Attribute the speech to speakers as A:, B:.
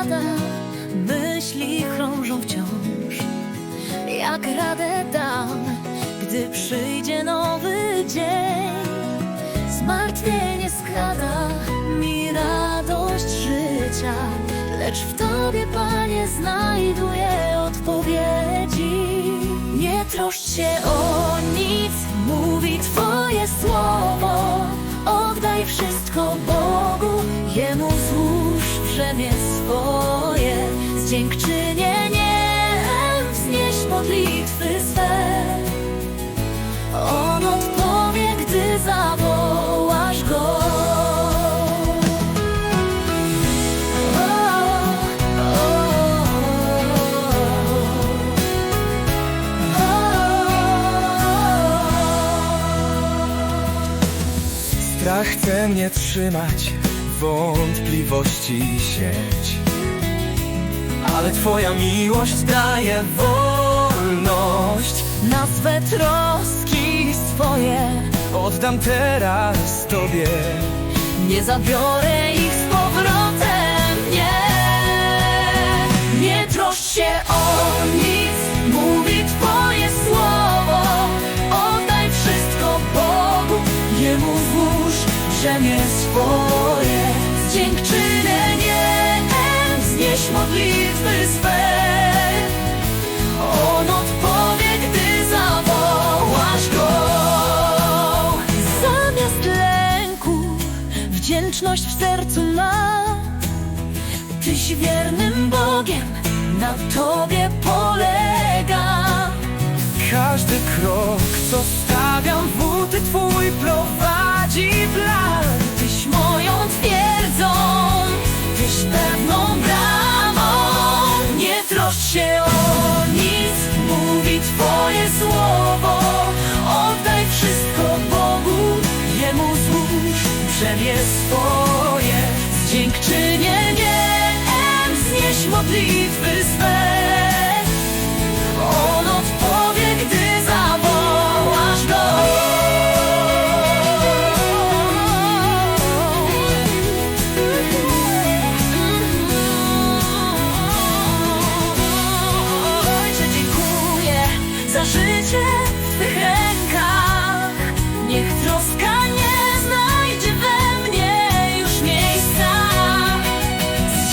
A: spada, myśli krążą wciąż. Jak radę dam, gdy przyjdzie nowy dzień? Zmartwienie skrada mi radość życia, lecz w Tobie, Panie, znajduję odpowiedzi. Nie troszcz się o nic, mówi Twoje słowo. Oddaj wszystko
B: Strach chce mnie trzymać, wątpliwości sieć. Ale Twoja miłość daje wolność.
A: Na swe troski swoje
B: Oddam teraz Tobie.
A: Nie zabiorę Złóż brzemię swoje. Z dziękczynieniem wznieś modlitwy swe. On odpowie, gdy zawołasz go. Zamiast lęku wdzięczność w sercu ma. Tyś wiernym Bogiem, na Tobie polega.
B: Każdy krok, co stawiam w buty Twój prowadzi plan.
A: Tyś moją twierdzą, Tyś pewną bramą. Nie troszcz się o nic, mówi Twoje słowo. Oddaj wszystko Bogu, Jemu złóż brzemię swoje. Z dziękczynieniem wznieś modlitwy swe Niech troska nie znajdzie we mnie już miejsca. Z